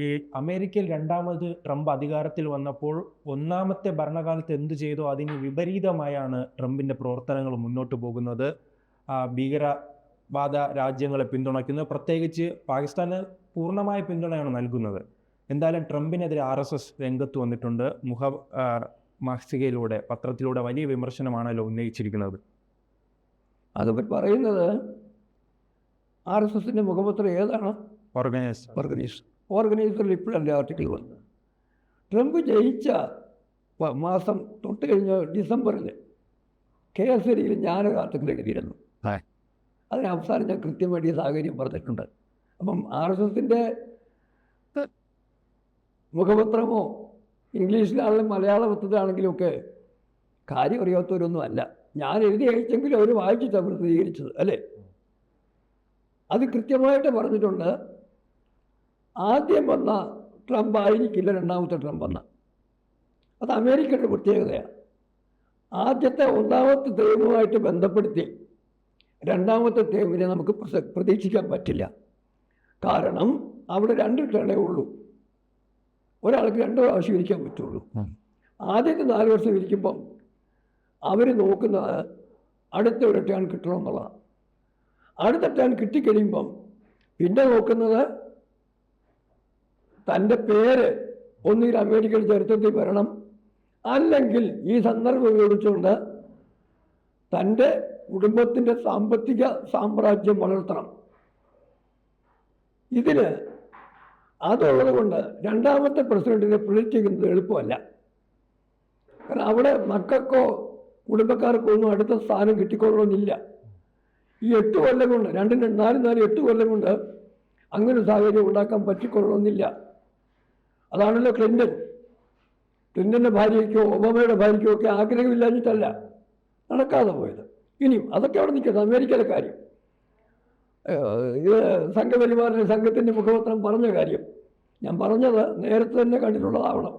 ഈ അമേരിക്കയിൽ രണ്ടാമത് ട്രംപ് അധികാരത്തിൽ വന്നപ്പോൾ ഒന്നാമത്തെ ഭരണകാലത്ത് എന്ത് ചെയ്തോ? അതിന് വിപരീതമായാണ് ട്രംപിന്റെ പ്രവർത്തനങ്ങൾ മുന്നോട്ട് പോകുന്നത്. ഭീകരവാദ രാജ്യങ്ങളെ പിന്തുണയ്ക്കുന്നത്. പ്രത്യേകിച്ച് പാകിസ്ഥാന് പൂർണമായ പിന്തുണയാണ് നൽകുന്നത്. എന്തായാലും ട്രംപിനെതിരെ ആർ എസ് എസ് രംഗത്ത് വന്നിട്ടുണ്ട്. മുഖ മാസികയിലൂടെ പത്രത്തിലൂടെ വലിയ വിമർശനമാണല്ലോ ഉന്നയിച്ചിരിക്കുന്നത്. അതവർ പറയുന്നത് ആർ എസ് എസിന്റെ മുഖപത്രം ഏതാണ്? ഓർഗനൈസ് ഓർഗനൈസ് ഓർഗനൈസറിൽ ഇപ്പോഴല്ലേ ആർട്ടിക്കിൾ വന്നത് ട്രംപ് ജയിച്ച മാസം തൊട്ട് കഴിഞ്ഞ ഡിസംബറിൽ കേസരിയിൽ ഞാനൊരു ആർട്ടിക്കിൾ എഴുതിയിരുന്നു. അതിന് അവസാനം ഞാൻ കൃത്യമായിട്ട് ഈ സാഹചര്യം പറഞ്ഞിട്ടുണ്ട്. അപ്പം ആർ എസ് എസിന്റെ മുഖപത്രമോ ഇംഗ്ലീഷിലാണെങ്കിലും മലയാളത്തിലാണെങ്കിലും ഒക്കെ കാര്യം അറിയാത്തവരൊന്നും അല്ല. ഞാൻ എഴുതി അയച്ചെങ്കിലും അവർ വായിച്ചിട്ടാണ് പ്രസിദ്ധീകരിച്ചത് അല്ലേ? അത് കൃത്യമായിട്ട് പറഞ്ഞിട്ടുണ്ട്. ആദ്യം വന്ന ട്രംപ് ആയിരിക്കില്ല രണ്ടാമത്തെ ട്രംപ് വന്ന. അത് അമേരിക്കയുടെ പ്രത്യേകതയാണ്. ആദ്യത്തെ ഒന്നാമത്തെ ടേമുമായിട്ട് ബന്ധപ്പെടുത്തി രണ്ടാമത്തെ ടേമിനെ നമുക്ക് പ്രതീക്ഷിക്കാൻ പറ്റില്ല. കാരണം അവിടെ രണ്ട് ടേണേ ഉള്ളൂ. ഒരാൾക്ക് രണ്ട് പ്രാവശ്യം ഇരിക്കാൻ പറ്റുള്ളൂ. ആദ്യത്തെ നാല് വർഷം ഇരിക്കുമ്പം അവർ നോക്കുന്നത് അടുത്ത ഒരു ടേൺ കിട്ടണമെന്നുള്ളതാണ് അടുത്ത ടേൺ കിട്ടിക്കഴിയുമ്പം പിന്നെ നോക്കുന്നത് തന്റെ പേര് ഒന്നുകിൽ അമേരിക്കയുടെ ചരിത്രത്തിൽ വരണം. അല്ലെങ്കിൽ ഈ സന്ദർഭം ഉപയോഗിച്ചുകൊണ്ട് തന്റെ കുടുംബത്തിന്റെ സാമ്പത്തിക സാമ്രാജ്യം വളർത്തണം. ഇതിന് അതുള്ളത് കൊണ്ട് രണ്ടാമത്തെ പ്രസിഡന്റിനെ പ്രിഡിക്റ്റ് ചെയ്യുന്നത് എളുപ്പമല്ല. കാരണം അവിടെ മക്കൾക്കോ കുടുംബക്കാർക്കോ ഒന്നും അടുത്ത സ്ഥാനം കിട്ടിക്കൊള്ളണമെന്നില്ല. ഈ എട്ട് കൊല്ലം കൊണ്ട് രണ്ട് നാല് നാല് എട്ട് കൊല്ലം കൊണ്ട് അങ്ങനെ സാഹചര്യം ഉണ്ടാക്കാൻ പറ്റിക്കൊള്ളണമെന്നില്ല. അതാണല്ലോ ക്ലിന്റൺ ക്ലിന്റന്റെ ഭാര്യയ്ക്കോ ഒബാമയുടെ ഭാര്യയ്ക്കോ ഒക്കെ ആഗ്രഹമില്ലാഞ്ഞിട്ടല്ല നടക്കാതെ പോയത്. ഇനിയും അതൊക്കെ അവിടെ നിൽക്കുന്നത് അമേരിക്കയിലെ കാര്യം. ഇത് സംഘപരിവാറിന്റെ സംഘത്തിന്റെ മുഖപത്രം പറഞ്ഞ കാര്യം. ഞാൻ പറഞ്ഞത് നേരത്തെ തന്നെ കണ്ടിട്ടുള്ളതാവണം.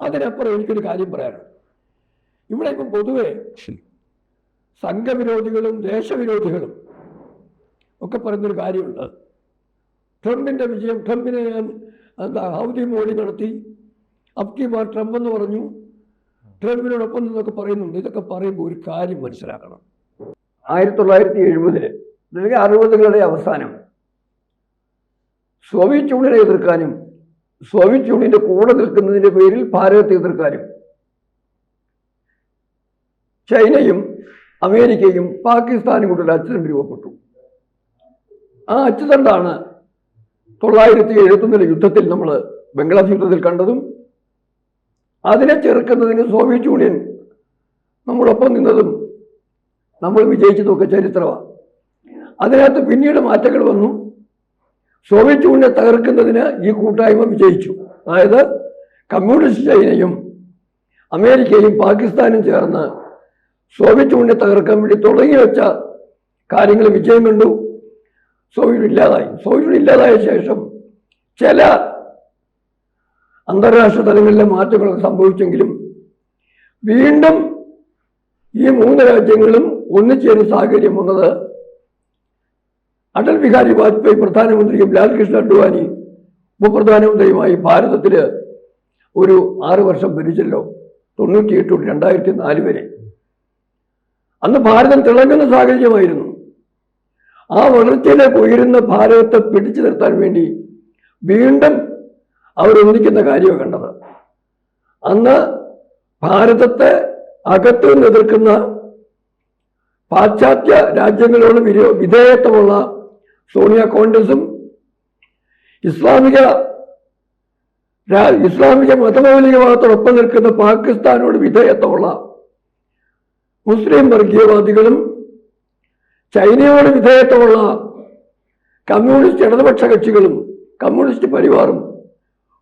അതിനപ്പുറം എനിക്കൊരു കാര്യം പറയാനുണ്ട്. ഇവിടെ ഇപ്പം പൊതുവെ സംഘവിരോധികളും ദേശവിരോധികളും ഒക്കെ പറയുന്നൊരു കാര്യമുണ്ട്. ട്രംപിന്റെ വിജയം ട്രംപിനെ ഞാൻ എന്താ ഹൗദി മോഡി നടത്തി. അബ്കി ബാർ ട്രംപ് എന്ന് പറഞ്ഞു. ട്രംപിനോടൊപ്പം എന്നൊക്കെ പറയുന്നുണ്ട്. ഇതൊക്കെ പറയുമ്പോൾ ഒരു കാര്യം മനസ്സിലാക്കണം. ആയിരത്തി തൊള്ളായിരത്തി എഴുപതിൽ അല്ലെങ്കിൽ അറുപതുകളുടെ അവസാനം സോവിയറ്റ് യൂണിയനെ എതിർക്കാനും സോവിയറ്റ് യൂണിയന്റെ കൂടെ നിൽക്കുന്നതിന്റെ പേരിൽ ഭാരതത്തെ എതിർക്കാനും ചൈനയും അമേരിക്കയും പാകിസ്ഥാനും കൊണ്ടൊരു അച്ചുതണ്ട് രൂപപ്പെട്ടു. ആ അച്ചുതണ്ടാണ് തൊള്ളായിരത്തി എഴുപത്തൊന്നിലെ യുദ്ധത്തിൽ നമ്മൾ ബംഗ്ലാദേശ് യുദ്ധത്തിൽ കണ്ടതും അതിനെ ചെറുക്കുന്നതിന് സോവിയറ്റ് യൂണിയൻ നമ്മളൊപ്പം നിന്നതും നമ്മൾ വിജയിച്ചതൊക്കെ ചരിത്രമാണ്. അതിനകത്ത് പിന്നീട് മാറ്റങ്ങൾ വന്നു. സോവിയറ്റ് യൂണിയനെ തകർക്കുന്നതിന് ഈ കൂട്ടായ്മ വിജയിച്ചു. അതായത് കമ്മ്യൂണിസ്റ്റ് ചൈനയും അമേരിക്കയും പാകിസ്ഥാനും ചേർന്ന് സോവിയറ്റ് യൂണിയനെ തകർക്കാൻ വേണ്ടി തുടങ്ങി വെച്ച കാര്യങ്ങൾ വിജയം കണ്ടു. സോവിയറ്റ് ഇല്ലാതായി സോവിയറ്റ് ഇല്ലാതായ ശേഷം ചില അന്താരാഷ്ട്ര തലങ്ങളിലെ മാറ്റങ്ങളൊക്കെ സംഭവിച്ചെങ്കിലും വീണ്ടും ഈ മൂന്ന് രാജ്യങ്ങളും ഒന്നിച്ചേരുന്ന സാഹചര്യം വന്നത് അടൽ ബിഹാരി വാജ്പേയി പ്രധാനമന്ത്രിയും ലാൽകൃഷ്ണ അഡ്വാനി ഉപപ്രധാനമന്ത്രിയുമായി ഭാരതത്തിൽ ഒരു ആറ് വർഷം ഭരിച്ചല്ലോ. തൊണ്ണൂറ്റിയെട്ട് രണ്ടായിരത്തി നാല് വരെ. അന്ന് ഭാരതം തിളങ്ങുന്ന സാഹചര്യമായിരുന്നു. ആ വളർച്ചയിലേക്ക് ഉയരുന്ന ഭാരതത്തെ പിടിച്ചു നിർത്താൻ വേണ്ടി വീണ്ടും അവരൊന്നിക്കുന്ന കാര്യമാണ് കണ്ടത്. അന്ന് ഭാരതത്തെ അകത്തു നിന്ന് എതിർക്കുന്ന പാശ്ചാത്യ രാജ്യങ്ങളോട് വിധേയത്വമുള്ള സോണിയ കോൺഗ്രസും ഇസ്ലാമിക ഇസ്ലാമിക മതമൗലികവാദത്തോടൊപ്പം നിൽക്കുന്ന പാകിസ്ഥാനോട് വിധേയത്വമുള്ള മുസ്ലിം വർഗീയവാദികളും ചൈനയോട് വിധേയത്വമുള്ള കമ്മ്യൂണിസ്റ്റ് ഇടതുപക്ഷ കക്ഷികളും കമ്മ്യൂണിസ്റ്റ് പരിവാറും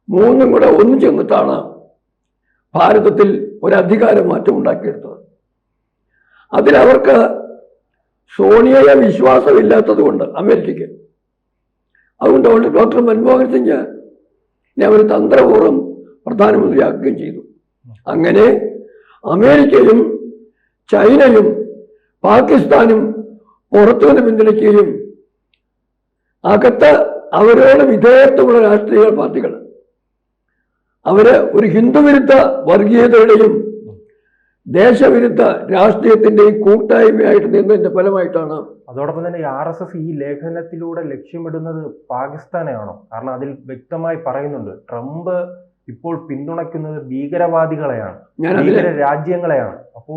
മൂന്നും കൂടെ ഒന്നു ചെന്നിട്ടാണ് ഭാരതത്തിൽ ഒരു മാറ്റം ഉണ്ടാക്കിയെടുത്തത്. അതിലവർക്ക് സോണിയയെ വിശ്വാസമില്ലാത്തത് കൊണ്ട് അമേരിക്കയ്ക്ക്. അതുകൊണ്ട് ഡോക്ടർ മൻമോഹൻ സിംഗ് അവർ തന്ത്രപൂർവം പ്രധാനമന്ത്രിയാക്കുകയും ചെയ്തു. അങ്ങനെ അമേരിക്കയും ചൈനയും പാകിസ്ഥാനും പുറത്തുനിന്ന് പിന്തുണയ്ക്കുകയും അകത്ത് അവരോട് വിധേയത്വമുള്ള രാഷ്ട്രീയ പാർട്ടികൾ അവർ ഒരു ഹിന്ദുവിരുദ്ധ വർഗീയതയുടെയും ദേശവിരുദ്ധ രാഷ്ട്രീയത്തിന്റെയും കൂട്ടായ്മയായിട്ട് നിന്നതിന്റെ ഫലമായിട്ടാണ് അതോടൊപ്പം തന്നെ ആർ എസ് എസ് ഈ ലേഖനത്തിലൂടെ ലക്ഷ്യമിടുന്നത് പാകിസ്ഥാനെയാണോ? കാരണം അതിൽ വ്യക്തമായി പറയുന്നുണ്ട് ട്രംപ് ഇപ്പോൾ പിന്തുണയ്ക്കുന്നത് ഭീകരവാദികളെയാണ് ഭീകര രാജ്യങ്ങളെയാണ്. അപ്പോ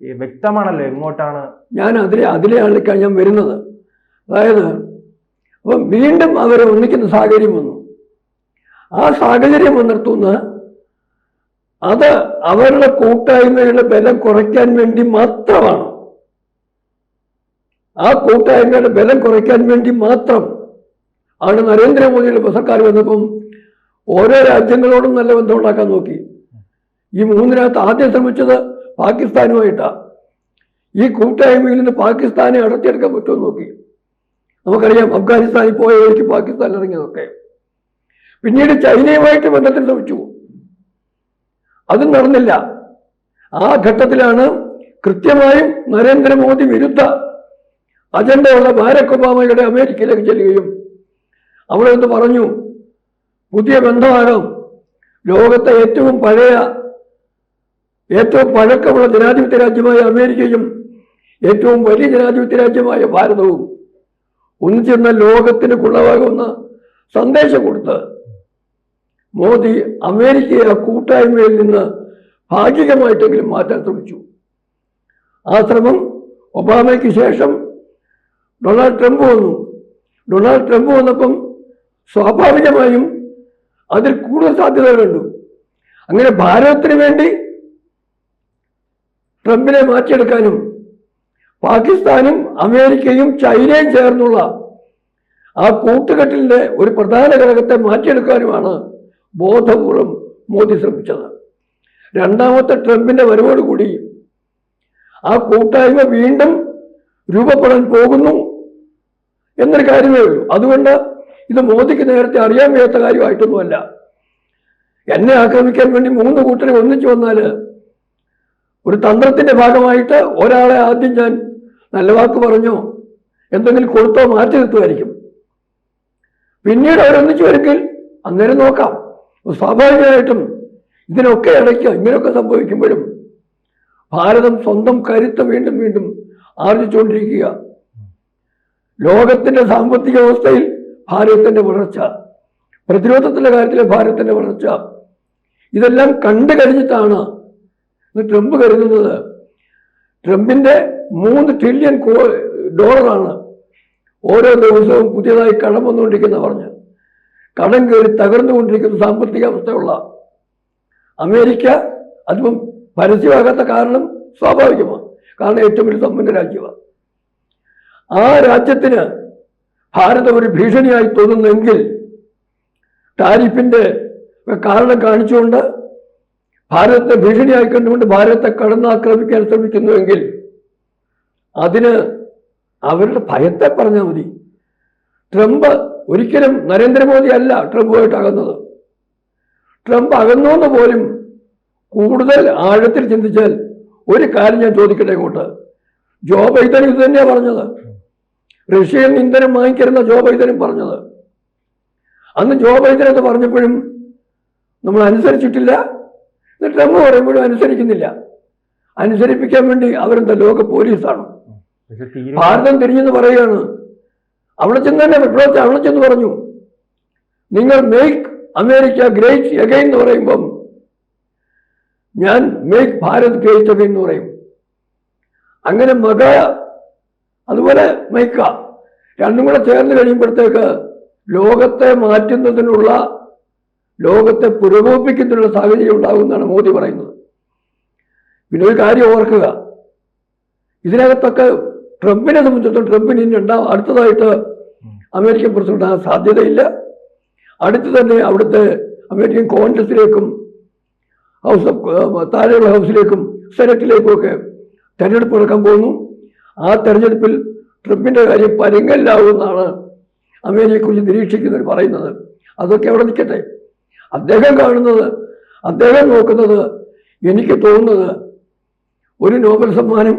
വ്യക്തമാണല്ലോ എങ്ങോട്ടാണ്? ഞാൻ അതിലെ അതിലെയാണ് ഞാൻ വരുന്നത്. അതായത് അപ്പം വീണ്ടും അവരെ ഒന്നിക്കുന്ന സാഹചര്യം വന്നു. ആ സാഹചര്യം വന്നിടത്തുനിന്ന് അത് അവരുടെ കൂട്ടായ്മയുടെ ബലം കുറയ്ക്കാൻ വേണ്ടി മാത്രമാണ്. ആ കൂട്ടായ്മയുടെ ബലം കുറയ്ക്കാൻ വേണ്ടി മാത്രം ആണ് നരേന്ദ്രമോദിയുടെ സർക്കാർ വന്നപ്പം ഓരോ രാജ്യങ്ങളോടും നല്ല ബന്ധമുണ്ടാക്കാൻ നോക്കി. ഈ മൂന്നിനകത്ത് ആദ്യം ശ്രമിച്ചത് പാകിസ്ഥാനുമായിട്ടാണ് ഈ കൂട്ടായ്മയിൽ നിന്ന് പാകിസ്ഥാനെ അടച്ചെടുക്കാൻ പറ്റുമെന്ന് നോക്കി. നമുക്കറിയാം അഫ്ഗാനിസ്ഥാനിൽ പോയ വഴിക്ക് പാകിസ്ഥാൻ ഇറങ്ങിയതൊക്കെ. പിന്നീട് ചൈനയുമായിട്ട് ബന്ധത്തിൽ ശ്രമിച്ചു. അതും നടന്നില്ല. ആ ഘട്ടത്തിലാണ് കൃത്യമായും നരേന്ദ്രമോദി വിരുദ്ധ അജണ്ടയുള്ള ബാരക് ഒബാമയുടെ അമേരിക്കയിലേക്ക് ചെല്ലുകയും അവിടെ നിന്ന് പറഞ്ഞു പുതിയ ബന്ധമാണ്. ലോകത്തെ ഏറ്റവും പഴയ ഏറ്റവും പഴക്കമുള്ള ജനാധിപത്യ രാജ്യമായ അമേരിക്കയും ഏറ്റവും വലിയ ജനാധിപത്യ രാജ്യമായ ഭാരതവും ഒന്നിച്ചിരുന്ന ലോകത്തിന് കുള്ളവാകുന്ന സന്ദേശം കൊടുത്ത് മോദി അമേരിക്കയെ ആ കൂട്ടായ്മയിൽ നിന്ന് ഭാഗികമായിട്ടെങ്കിലും മാറ്റാൻ ശ്രമിച്ചു. ആ ശ്രമം ഒബാമയ്ക്ക് ശേഷം ഡൊണാൾഡ് ട്രംപ് വന്നു. ഡൊണാൾഡ് ട്രംപ് വന്നപ്പം സ്വാഭാവികമായും അതിൽ കൂടുതൽ സാധ്യതകൾ കണ്ടു. അങ്ങനെ ഭാരതത്തിന് വേണ്ടി ട്രംപിനെ മാറ്റിയെടുക്കാനും പാകിസ്ഥാനും അമേരിക്കയും ചൈനയും ചേർന്നുള്ള ആ കൂട്ടുകെട്ടിന്റെ ഒരു പ്രധാന ഘടകത്തെ മാറ്റിയെടുക്കാനുമാണ് ബോധപൂർവം മോദി ശ്രമിച്ചത്. രണ്ടാമത്തെ ട്രംപിന്റെ വരവോടുകൂടി ആ കൂട്ടായ്മ വീണ്ടും രൂപപ്പെടാൻ പോകുന്നു എന്നൊരു കാര്യമേ ഉള്ളൂ. അതുകൊണ്ട് ഇത് മോദിക്ക് നേരത്തെ അറിയാൻ വയ്യാത്ത കാര്യമായിട്ടൊന്നുമല്ല. എന്നെ ആക്രമിക്കാൻ വേണ്ടി മൂന്ന് കൂട്ടരെ ഒന്നിച്ചു വന്നാൽ ഒരു തന്ത്രത്തിന്റെ ഭാഗമായിട്ട് ഒരാളെ ആദ്യം ഞാൻ നല്ല വാക്ക് പറഞ്ഞോ എന്തെങ്കിലും കൊടുത്തോ മാറ്റി നിർത്തുമായിരിക്കും. പിന്നീട് അവരൊന്നിച്ചു വരുമെങ്കിൽ അന്നേരം നോക്കാം. സ്വാഭാവികമായിട്ടും ഇതിനൊക്കെ ഇടയ്ക്ക് ഇങ്ങനെയൊക്കെ സംഭവിക്കുമ്പോഴും ഭാരതം സ്വന്തം കരുത്ത് വീണ്ടും വീണ്ടും ആർജിച്ചുകൊണ്ടിരിക്കുക. ലോകത്തിന്റെ സാമ്പത്തിക വ്യവസ്ഥയിൽ ഭാരതത്തിന്റെ വളർച്ച പ്രതിരോധത്തിന്റെ കാര്യത്തിലെ ഭാരതത്തിന്റെ വളർച്ച ഇതെല്ലാം കണ്ടു കഴിഞ്ഞിട്ടാണ് ഇന്ന് ട്രംപ് കരുതുന്നത്. ട്രംപിന്റെ മൂന്ന് ട്രില്യൺ ഡോളറാണ് ഓരോ ദിവസവും പുതിയതായി കടം വന്നുകൊണ്ടിരിക്കുന്ന പറഞ്ഞ്. കടം കയറി തകർന്നുകൊണ്ടിരിക്കുന്ന സാമ്പത്തിക അവസ്ഥയുള്ള അമേരിക്ക അതിപ്പം പരസ്യമാകാത്ത കാരണം സ്വാഭാവികമാണ് കാരണം ഏറ്റവും വലിയ സമ്പന്ന രാജ്യമാണ് ആ രാജ്യത്തിന് ഭാരതം ഒരു ഭീഷണിയായി തോന്നുന്നെങ്കിൽ ടാരിഫിന്റെ കാരണം കാണിച്ചുകൊണ്ട് ഭാരതത്തെ ഭീഷണിയായി കണ്ടുകൊണ്ട് ഭാരതത്തെ കടന്നാക്രമിക്കാൻ ശ്രമിക്കുന്നുവെങ്കിൽ അതിന് അവരുടെ ഭയത്തെ പറഞ്ഞാൽ മതി. ട്രംപ് ഒരിക്കലും നരേന്ദ്രമോദി അല്ല ട്രംപുമായിട്ട് അകന്നത്. ട്രംപ് അകന്നുവെന്ന് പോലും കൂടുതൽ ആഴത്തിൽ ചിന്തിച്ചാൽ ഒരു കാര്യം ഞാൻ ചോദിക്കട്ടെ ഇങ്ങോട്ട്. ജോ ബൈഡൻ ഇത് തന്നെയാണ് പറഞ്ഞത്. റഷ്യയിൽ ഇന്ധനം വാങ്ങിക്കരുന്ന ജോ ബൈഡനും പറഞ്ഞത്. അന്ന് ജോ ബൈഡൻ എന്ന് പറഞ്ഞപ്പോഴും നമ്മൾ അനുസരിച്ചിട്ടില്ല. എന്നിട്ട് ട്രംപ് പറയുമ്പോഴും അനുസരിക്കുന്നില്ല. അനുസരിപ്പിക്കാൻ വേണ്ടി അവരെന്താ ലോക പോലീസാണ്? ഭാരതം തിരിഞ്ഞെന്ന് പറയുകയാണ്. അവിടെ ചെന്ന് തന്നെ വിപ്ലവത്തെ അവിടെ ചെന്ന് പറഞ്ഞു. നിങ്ങൾ മേക്ക് അമേരിക്ക ഗ്രേറ്റ് എഗൈൻ എന്ന് പറയുമ്പം ഞാൻ മേക്ക് ഭാരത് ഗ്രേറ്റ് എഗൈൻ എന്ന് പറയും. അങ്ങനെ മക അതുപോലെ മൈക്ക രണ്ടും കൂടെ ചേർന്ന് കഴിയുമ്പോഴത്തേക്ക് ലോകത്തെ മാറ്റുന്നതിനുള്ള ലോകത്തെ പുരോഗമിപ്പിക്കുന്നതിനുള്ള സാഹചര്യം ഉണ്ടാകുമെന്നാണ് മോദി പറയുന്നത്. പിന്നെ ഒരു കാര്യം ഓർക്കുക. ഇതിനകത്തൊക്കെ ട്രംപിനെ സംബന്ധിച്ചിടത്തോളം ട്രംപിന് ഇനി ഉണ്ടാവും അടുത്തതായിട്ട് അമേരിക്കൻ പ്രസിഡന്റ് ആ സാധ്യതയില്ല. അടുത്ത് തന്നെ അവിടുത്തെ അമേരിക്കൻ കോൺഗ്രസിലേക്കും ഹൗസ് ഓഫ് താഴെയുള്ള ഹൗസിലേക്കും സെനറ്റിലേക്കും ഒക്കെ തെരഞ്ഞെടുപ്പ് നടക്കാൻ പോകുന്നു. ആ തെരഞ്ഞെടുപ്പിൽ ട്രംപിന്റെ കാര്യം പരുങ്ങല്ലാവുമെന്നാണ് അമേരിക്കയെക്കുറിച്ച് നിരീക്ഷിക്കുന്നവർ പറയുന്നത്. അതൊക്കെ അവിടെ നിൽക്കട്ടെ. അദ്ദേഹം കാണുന്നത് അദ്ദേഹം നോക്കുന്നത് എനിക്ക് തോന്നുന്നത് ഒരു നോബൽ സമ്മാനം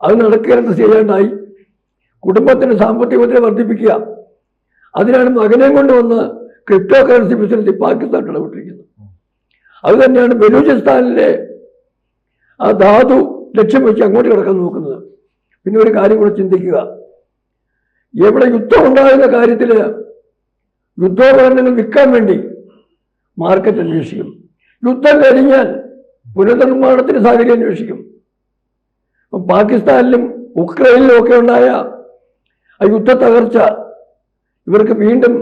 അത് നടക്കുകയെന്ന് ചെയ്യാണ്ടായി കുടുംബത്തിന് സാമ്പത്തിക ഭദ്രത വർദ്ധിപ്പിക്കുക. അതിനാണ് മകനെ കൊണ്ടുവന്ന് ക്രിപ്റ്റോ കറൻസി ബിസിനസ് പാകിസ്ഥാൻ ഇടപെട്ടിരിക്കുന്നത്. അത് തന്നെയാണ് ബലൂചിസ്ഥാനിലെ ആ ധാതു ലക്ഷ്യം വെച്ച് അങ്ങോട്ട് കിടക്കാൻ നോക്കുന്നത്. പിന്നെ ഒരു കാര്യം കൂടെ ചിന്തിക്കുക. എവിടെ യുദ്ധം ഉണ്ടാകുന്ന കാര്യത്തിൽ യുദ്ധോപകരണങ്ങൾ വിൽക്കാൻ വേണ്ടി മാർക്കറ്റ് അന്വേഷിക്കും. യുദ്ധം കഴിഞ്ഞാൽ പുനർനിർമ്മാണത്തിന് സാഹചര്യം അന്വേഷിക്കും. ഇപ്പം പാകിസ്ഥാനിലും ഉക്രൈനിലും ഒക്കെ ഉണ്ടായ ആ യുദ്ധ തകർച്ച ഇവർക്ക് വീണ്ടും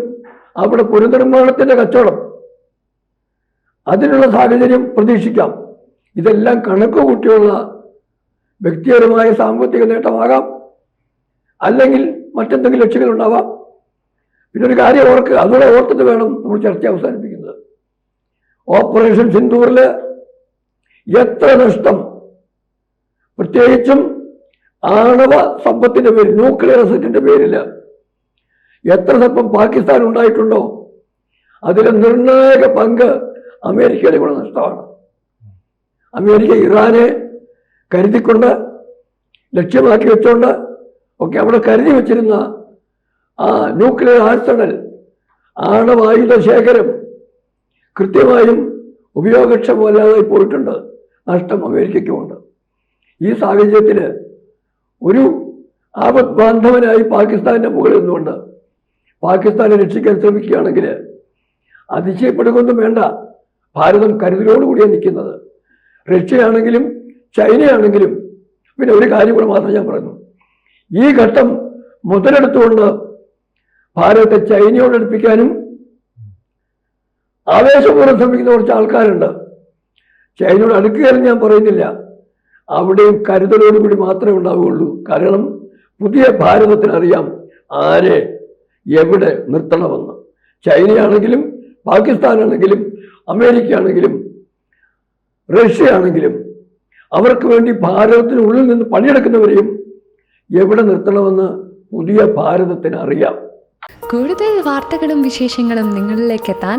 അവിടെ പുനർനിർമ്മാണത്തിന്റെ കച്ചവടം. അതിനുള്ള സാഹചര്യം പ്രതീക്ഷിക്കാം. ഇതെല്ലാം കണക്ക് കൂട്ടിയുള്ള വ്യക്തിപരമായ സാമ്പത്തിക നേട്ടമാകാം. അല്ലെങ്കിൽ മറ്റെന്തെങ്കിലും ലക്ഷ്യങ്ങൾ ഉണ്ടാവാം പിന്നെ ഒരു കാര്യം ഓർക്ക് അതുകൂടെ ഓർത്തിട്ട് വേണം നമ്മൾ ചർച്ച അവസാനിപ്പിക്കുന്നത് ഓപ്പറേഷൻ സിന്ദൂറിൽ എത്ര നഷ്ടം? പ്രത്യേകിച്ചും ആണവ സമ്പത്തിന്റെ പേരിൽ ന്യൂക്ലിയർ അസറ്റിന്റെ പേരിൽ എത്ര സ്വപ്പം പാകിസ്ഥാൻ ഉണ്ടായിട്ടുണ്ടോ? അതിലെ നിർണായക പങ്ക് അമേരിക്കയുടെ കൂടെ നഷ്ടമാണ്. അമേരിക്ക ഇറാനെ കരുതിക്കൊണ്ട് ലക്ഷ്യമാക്കി വെച്ചുകൊണ്ട് ഒക്കെ അവിടെ കരുതി വെച്ചിരുന്ന ആ ന്യൂക്ലിയർ ആർസണൽ ആണവായുധ ശേഖരം കൃത്യമായും ഉപയോഗക്ഷമല്ലാതായി പോയിട്ടുണ്ട്. നഷ്ടം അമേരിക്കയ്ക്കുമുണ്ട്. ഈ സാഹചര്യത്തിൽ ഒരു ആപത് ബാന്ധവനായി പാകിസ്ഥാന്റെ മുകളിൽ നിന്നുകൊണ്ട് പാകിസ്ഥാനെ രക്ഷിക്കാൻ ശ്രമിക്കുകയാണെങ്കിൽ അതിശയപ്പെടുകൊന്നും വേണ്ട. ഭാരതം കരുതലോടുകൂടിയാണ് നിൽക്കുന്നത്. റഷ്യയാണെങ്കിലും ചൈനയാണെങ്കിലും പിന്നെ ഒരു കാര്യം കൂടെ മാത്രം ഞാൻ പറഞ്ഞു ഈ ഘട്ടം മുതലെടുത്തുകൊണ്ട് ഭാരതത്തെ ചൈനയോട് അടുപ്പിക്കാനും ആവേശപൂർവം ശ്രമിക്കുന്ന കുറച്ച് ആൾക്കാരുണ്ട്. ചൈനയോട് അടുക്കുകയെന്ന് ഞാൻ പറയുന്നില്ല. അവിടെയും കരുതലോടുകൂടി മാത്രമേ ഉണ്ടാവുകയുള്ളൂ. കാരണം പുതിയ ഭാരതത്തിനറിയാം ആരെ എവിടെ നിർത്തണമെന്ന്. ചൈനയാണെങ്കിലും പാകിസ്ഥാനാണെങ്കിലും അമേരിക്ക ആണെങ്കിലും റഷ്യ ആണെങ്കിലും അവർക്ക് വേണ്ടി ഭാരതത്തിനുള്ളിൽ നിന്ന് പണിയെടുക്കുന്നവരെയും എവിടെ നിർത്തണമെന്ന് പുതിയ ഭാരതത്തിന് അറിയാം കൂടുതൽ വാർത്തകളും വിശേഷങ്ങളും നിങ്ങളിലേക്ക് എത്താൻ